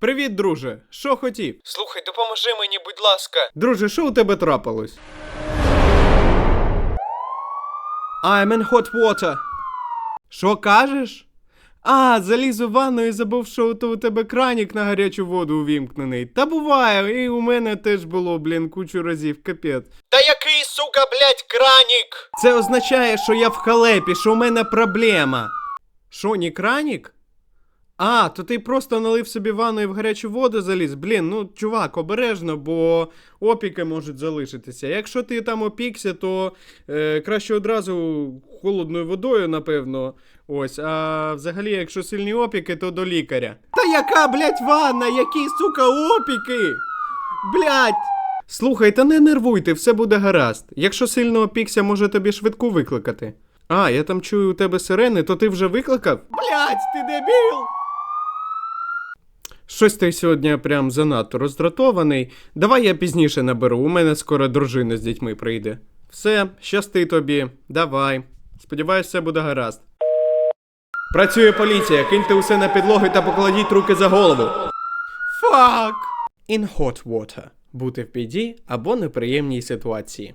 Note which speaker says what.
Speaker 1: Привіт, друже. Що хотів?
Speaker 2: Слухай, допоможи мені, будь ласка.
Speaker 1: Друже, що у тебе трапилось? I'm in hot water. Що кажеш? А, заліз у ванну і забув, що то у тебе кранік на гарячу воду увімкнений. Та буває, і у мене теж було, блін, кучу разів, капець.
Speaker 2: Та який, сука, блядь, кранік?
Speaker 1: Це означає, що я в халепі, що у мене проблема. Що, не кранік? А, то ти просто налив собі ванну і в гарячу воду заліз. Блін, ну чувак, обережно, бо опіки можуть залишитися. Якщо ти там опікся, то е, краще одразу холодною водою, напевно. Ось, а взагалі, якщо сильні опіки, то до лікаря. Та яка, блядь, ванна? Які, сука, опіки? Блядь! Слухай, та не нервуйте, все буде гаразд. Якщо сильно опікся, може тобі швидку викликати. А, я там чую у тебе сирени, то ти вже викликав? Блядь, ти дебіл! Щось ти сьогодні прям занадто роздратований. Давай я пізніше наберу, у мене скоро дружина з дітьми прийде. Все, щасти тобі, давай. Сподіваюсь, все буде гаразд. Працює поліція, киньте усе на підлоги та покладіть руки за голову. Фак! In hot water. Бути в біді або неприємній ситуації.